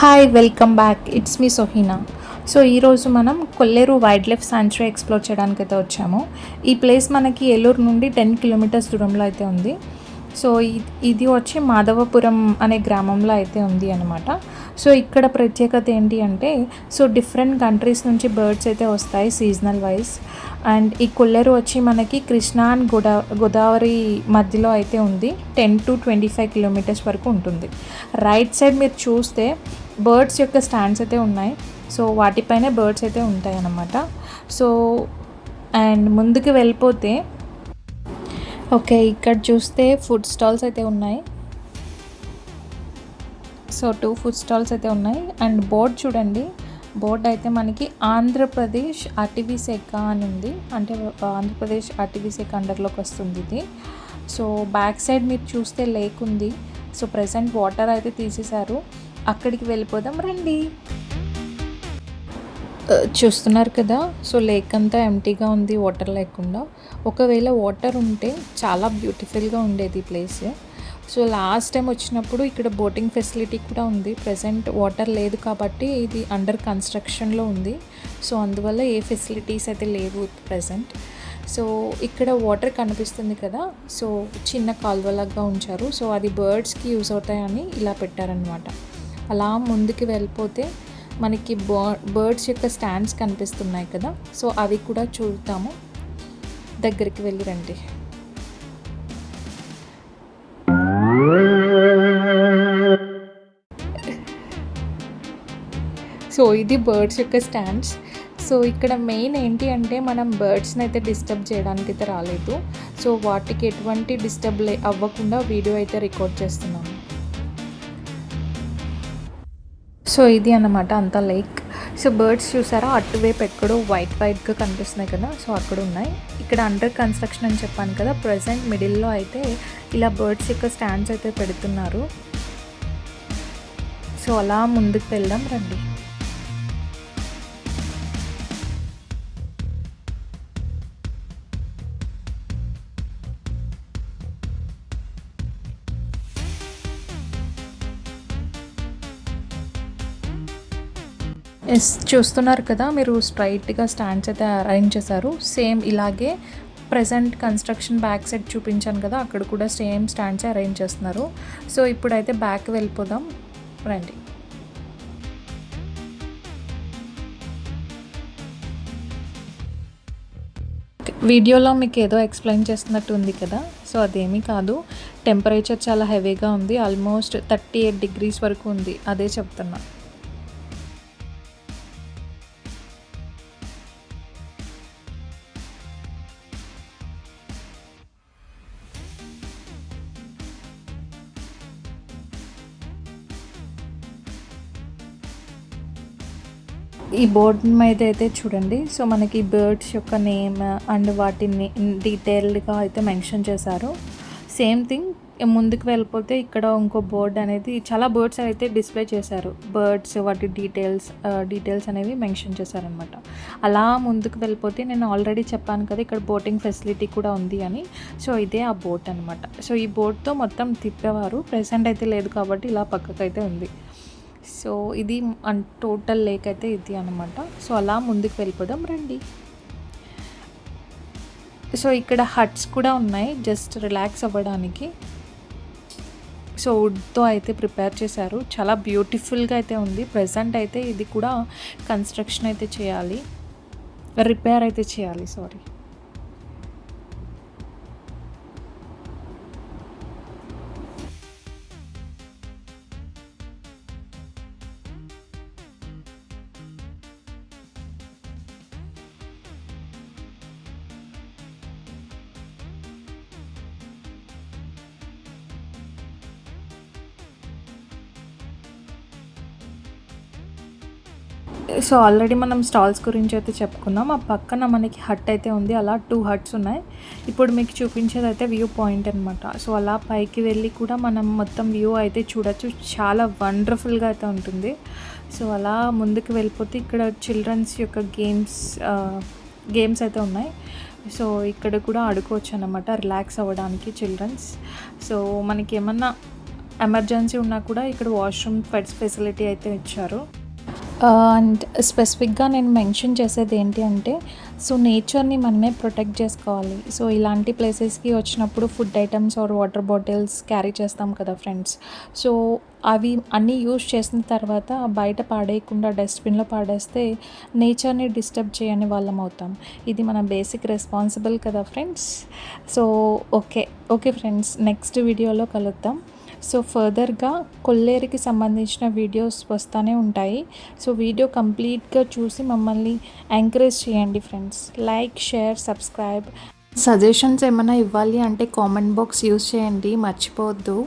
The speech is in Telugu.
Hi welcome back it's me Sohina so ఈరోజు మనం Kolleru wild life sanctuary explore చేయడానికి అయితే వచ్చాము. ఈ ప్లేస్ మనకి ఏలూరు నుండి టెన్ కిలోమీటర్స్ దూరంలో అయితే ఉంది. సో ఇది వచ్చి మాధవపురం అనే గ్రామంలో అయితే ఉంది అనమాట సో ఇక్కడ ప్రత్యేకత ఏంటి అంటే సో డిఫరెంట్ కంట్రీస్ నుంచి బర్డ్స్ అయితే వస్తాయి సీజనల్ వైజ్ అండ్ ఈ కొల్లేరు వచ్చి మనకి కృష్ణా అండ్ గోదా గోదావరి మధ్యలో అయితే ఉంది. Ten to twenty five kilometres వరకు ఉంటుంది. రైట్ సైడ్ మీరు చూస్తే బర్డ్స్ యొక్క స్టాండ్స్ అయితే ఉన్నాయి. సో వాటిపైనే బర్డ్స్ అయితే ఉంటాయి అన్నమాట. సో అండ్ ముందుకు వెళ్ళిపోతే ఓకే ఇక్కడ చూస్తే ఫుడ్ స్టాల్స్ అయితే ఉన్నాయి. సో టూ ఫుడ్ స్టాల్స్ అయితే ఉన్నాయి. అండ్ బోర్డ్ చూడండి. బోర్డ్ అయితే మనకి ఆంధ్రప్రదేశ్ అటవీ శాఖ అని ఉంది. అంటే ఆంధ్రప్రదేశ్ అటవీ శాఖ అండర్లోకి వస్తుంది ఇది. సో బ్యాక్ సైడ్ మీరు చూస్తే లేక్ ఉంది. సో ప్రజెంట్ వాటర్ అయితే తీసేశారు. అక్కడికి వెళ్ళిపోదాం రండి. చూస్తున్నారు కదా సో లేక్ అంతా ఎంటీగా ఉంది వాటర్ లేకుండా. ఒకవేళ వాటర్ ఉంటే చాలా బ్యూటిఫుల్గా ఉండేది ప్లేస్ సో లాస్ట్ టైం వచ్చినప్పుడు ఇక్కడ బోటింగ్ ఫెసిలిటీ కూడా ఉంది. ప్రజెంట్ వాటర్ లేదు కాబట్టి ఇది అండర్ కన్స్ట్రక్షన్లో ఉంది. సో అందువల్ల ఏ ఫెసిలిటీస్ అయితే లేవు ప్రజెంట్ సో ఇక్కడ వాటర్ కనిపిస్తుంది కదా సో చిన్న కాల్వలాగా ఉంచారు. సో అది బర్డ్స్కి యూస్ అవుతాయని ఇలా పెట్టారనమాట అలా ముందుకు వెళ్ళిపోతే మనకి బర్డ్స్ యొక్క స్టాండ్స్ కనిపిస్తున్నాయి కదా. సో అవి కూడా చూద్దాము. దగ్గరికి వెళ్ళి రండి. సో ఇది బర్డ్స్ యొక్క స్టాండ్స్. సో ఇక్కడ మెయిన్ ఏంటి అంటే మనం బర్డ్స్ని అయితే డిస్టర్బ్ చేయడానికి అయితే రాలేదు. సో వాటికి ఎటువంటి డిస్టర్బ్ అవ్వకుండా వీడియో అయితే రికార్డ్ చేస్తున్నాము. సో ఇది అన్నమాట అంతా లైక్ సో బర్డ్స్ చూసారా? అటువైపు ఎక్కడో వైట్ వైట్గా కనిపిస్తున్నాయి కదా సో అక్కడ ఉన్నాయి. ఇక్కడ అండర్ కన్స్ట్రక్షన్ అని చెప్పాను కదా ప్రజెంట్ మిడిల్లో అయితే ఇలా బర్డ్స్ యొక్క స్టాండ్స్ అయితే పెడుతున్నారు. సో అలా ముందుకు వెళ్దాం రండి. ఎస్ చూస్తున్నారు కదా మీరు స్ట్రైట్గా స్టాండ్స్ అయితే అరేంజ్ చేశారు. సేమ్ ఇలాగే ప్రజెంట్ కన్స్ట్రక్షన్ బ్యాక్ సైడ్ చూపించాను కదా అక్కడ కూడా సేమ్ స్టాండ్స్ అరేంజ్ చేస్తున్నారు. సో ఇప్పుడైతే బ్యాక్ వెళ్ళిపోదాం. రండి. వీడియోలో మీకు ఏదో ఎక్స్ప్లెయిన్ చేస్తున్నట్టు ఉంది కదా సో అదేమీ కాదు. టెంపరేచర్ చాలా హెవీగా ఉంది ఆల్మోస్ట్ థర్టీ ఎయిట్ డిగ్రీస్ వరకు ఉంది అదే చెప్తున్నాను ఈ బోర్డ్ మీద అయితే చూడండి. సో మనకి బర్డ్స్ యొక్క నేమ్ అండ్ వాటిని డీటెయిల్డ్గా అయితే మెన్షన్ చేశారు. సేమ్ థింగ్ ముందుకు వెళ్ళిపోతే ఇక్కడ ఇంకో బోర్డ్ అనేది చాలా బర్డ్స్ అయితే డిస్ప్లే చేశారు. బర్డ్స్ వాటి డీటెయిల్స్ డీటెయిల్స్ అనేవి మెన్షన్ చేశారనమాట అలా ముందుకు వెళ్ళిపోతే నేను ఆల్రెడీ చెప్పాను కదా ఇక్కడ బోటింగ్ ఫెసిలిటీ కూడా ఉంది అని. సో ఇదే ఆ బోట్ అనమాట సో ఈ బోట్తో మొత్తం తిప్పేవారు. ప్రెసెంట్ అయితే లేదు కాబట్టి ఇలా పక్కకైతే ఉంది. సో ఇది అన్ టోటల్ లేక్ అయితే ఇది అనమాట సో అలా ముందుకు వెళ్ళిపోదాం రండి. సో ఇక్కడ హట్స్ కూడా ఉన్నాయి జస్ట్ రిలాక్స్ అవ్వడానికి. సో వుడ్తో అయితే ప్రిపేర్ చేశారు. చాలా బ్యూటిఫుల్గా అయితే ఉంది. ప్రజెంట్ అయితే ఇది కూడా కన్స్ట్రక్షన్ అయితే చేయాలి. రిపేర్ అయితే చేయాలి సారీ. సో ఆల్రెడీ మనం స్టాల్స్ గురించి అయితే చెప్పుకున్నాం. ఆ పక్కన మనకి హట్ అయితే ఉంది. అలా టూ హట్స్ ఉన్నాయి. ఇప్పుడు మీకు చూపించేది అయితే వ్యూ పాయింట్ అనమాట సో అలా పైకి వెళ్ళి కూడా మనం మొత్తం వ్యూ అయితే చూడొచ్చు. చాలా వండర్ఫుల్గా అయితే ఉంటుంది. సో అలా ముందుకు వెళ్ళిపోతే ఇక్కడ చిల్డ్రన్స్ యొక్క గేమ్స్ గేమ్స్ అయితే ఉన్నాయి. సో ఇక్కడ కూడా ఆడుకోవచ్చు అనమాట రిలాక్స్ అవ్వడానికి చిల్డ్రన్స్ సో మనకి ఏమన్నా ఎమర్జెన్సీ ఉన్నా కూడా ఇక్కడ వాష్రూమ్ ఫెసిలిటీ అయితే ఇచ్చారు. అండ్ స్పెసిఫిక్గా నేను మెన్షన్ చేసేది ఏంటి అంటే సో నేచర్ని మనమే ప్రొటెక్ట్ చేసుకోవాలి. సో ఇలాంటి ప్లేసెస్కి వచ్చినప్పుడు food items or water bottles carry చేస్తాం కదా ఫ్రెండ్స్. సో అవి అన్నీ యూజ్ చేసిన తర్వాత బయట పాడేయకుండా డస్ట్బిన్లో పాడేస్తే నేచర్ని డిస్టర్బ్ చేయని వాళ్ళం అవుతాం. ఇది మన బేసిక్ రెస్పాన్సిబుల్ కదా friends? So okay okay friends next వీడియోలో కలుద్దాం. సో ఫర్దర్గా కొల్లేరుకి సంబంధించిన వీడియోస్ వస్తూనే ఉంటాయి. సో వీడియో కంప్లీట్గా చూసి మమ్మల్ని ఎంకరేజ్ చేయండి friends. Like share subscribe. Suggestions ఏమైనా ఇవ్వాలి అంటే కామెంట్ బాక్స్ యూస్ చేయండి. మర్చిపోవద్దు.